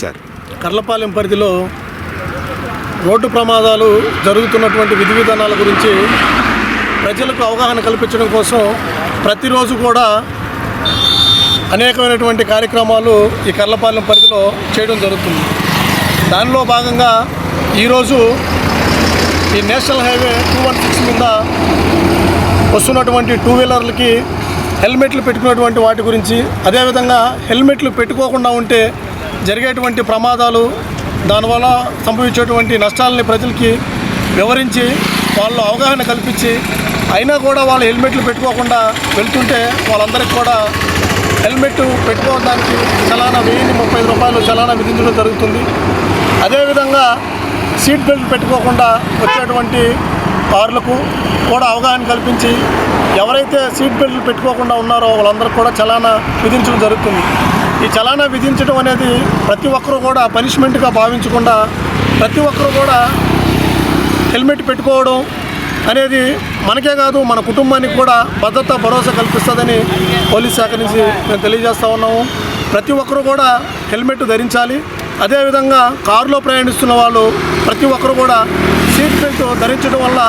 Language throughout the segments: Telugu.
సార్. కర్లపాలెం పరిధిలో రోడ్డు ప్రమాదాలు జరుగుతున్నటువంటి విధి విధానాల గురించి ప్రజలకు అవగాహన కల్పించడం కోసం ప్రతిరోజు కూడా అనేకమైనటువంటి కార్యక్రమాలు ఈ కర్లపాలెం పరిధిలో చేయడం జరుగుతుంది. దానిలో భాగంగా ఈరోజు ఈ national highway two one six మీద వస్తున్నటువంటి టూ వీలర్లకి హెల్మెట్లు పెట్టుకున్నటువంటి వాటి గురించి అదేవిధంగా హెల్మెట్లు పెట్టుకోకుండా ఉంటే జరిగేటువంటి ప్రమాదాలు దానివల్ల సంభవించేటువంటి నష్టాలని ప్రజలకి వివరించి వాళ్ళు అవగాహన కల్పించి అయినా కూడా వాళ్ళు హెల్మెట్లు పెట్టుకోకుండా వెళ్తుంటే వాళ్ళందరికీ కూడా హెల్మెట్ పెట్టుకోవడానికి చలానా వెయ్యి ముప్పై రూపాయలు చలానా విధించడం జరుగుతుంది. అదేవిధంగా సీట్ బెల్ట్ పెట్టుకోకుండా వచ్చేటువంటి కార్లకు కూడా అవగాహన కల్పించి ఎవరైతే సీట్ బెల్ట్లు పెట్టుకోకుండా ఉన్నారో వాళ్ళందరికీ కూడా చలానా విధించడం జరుగుతుంది. ఈ చలానా విధించడం అనేది ప్రతి ఒక్కరూ కూడా పనిష్మెంట్గా భావించకుండా ప్రతి ఒక్కరూ కూడా హెల్మెట్ పెట్టుకోవడం అనేది మనకే కాదు మన కుటుంబానికి కూడా భద్రత భరోసా కల్పిస్తుందని పోలీస్ శాఖ నుంచి మేము తెలియజేస్తూ ఉన్నాము. ప్రతి ఒక్కరూ కూడా హెల్మెట్ ధరించాలి. అదేవిధంగా కారులో ప్రయాణిస్తున్న వాళ్ళు ప్రతి ఒక్కరు కూడా సీట్ బెల్ట్ ధరించడం వల్ల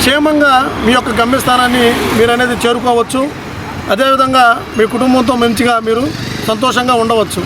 క్షేమంగా మీ యొక్క గమ్యస్థానాన్ని మీరు అనేది చేరుకోవచ్చు. అదేవిధంగా మీ కుటుంబంతో మంచిగా మీరు సంతోషంగా ఉండవచ్చు.